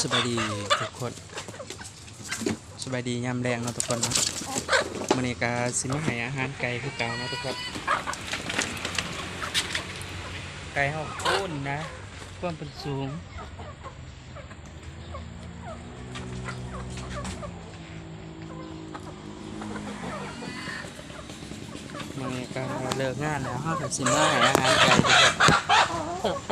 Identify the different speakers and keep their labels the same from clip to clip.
Speaker 1: สบายดีทุกคนสบายดียามแรงเนาะทุกคนเนาะมันนี้ก็สิมาให้อาหารไก่คือเก่าเนาะทุกคนไก่เฮาโค่นนะความเป็นสูงมันนี้ก็เลิกงานแล้วเฮาก็สิมาให้อาหารไก่ทุกคน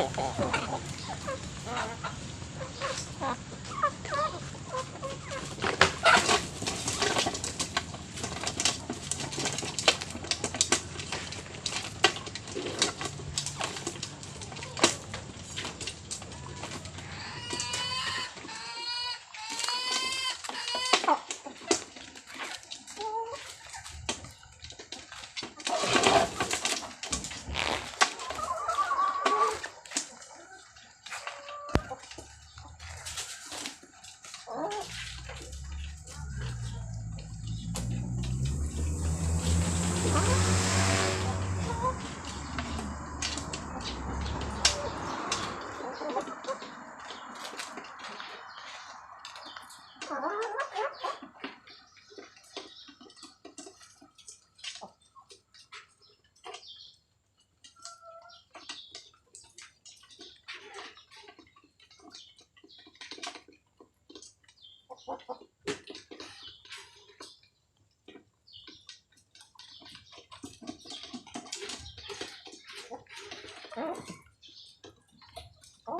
Speaker 1: 어?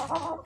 Speaker 1: 어? 어?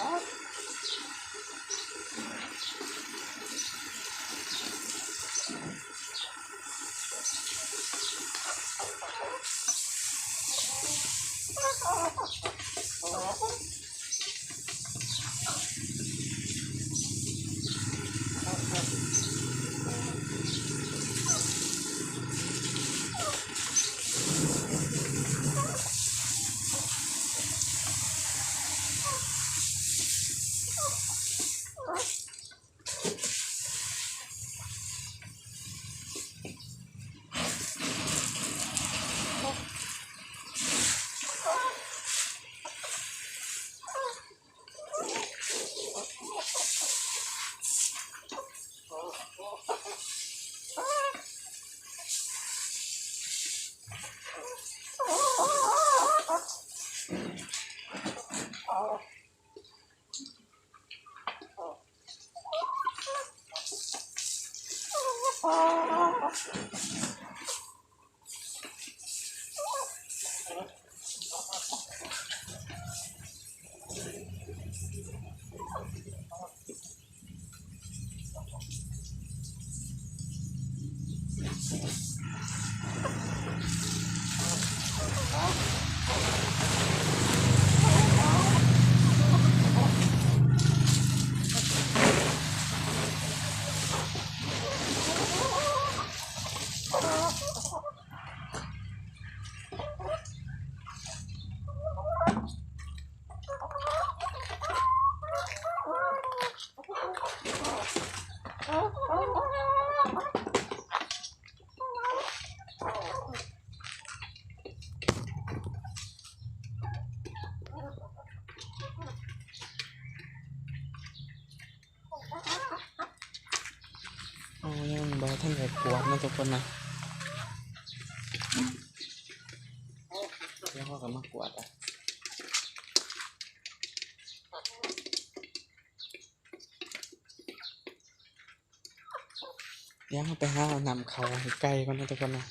Speaker 2: เโอ้
Speaker 1: ยังบอท่านไหนกวาดนะทุกคนนะแล้วก็มากวาดอะ ยังเอาไปห้านำเขาให้ไกลก่อนนะทุกคนนะ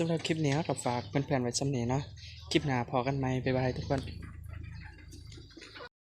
Speaker 1: สำหรับคลิปนี้ก็ฝากเพื่อนๆไว้สำเนีเนาะคลิปหน้าพอกันไหมบ๊ายบายทุกคน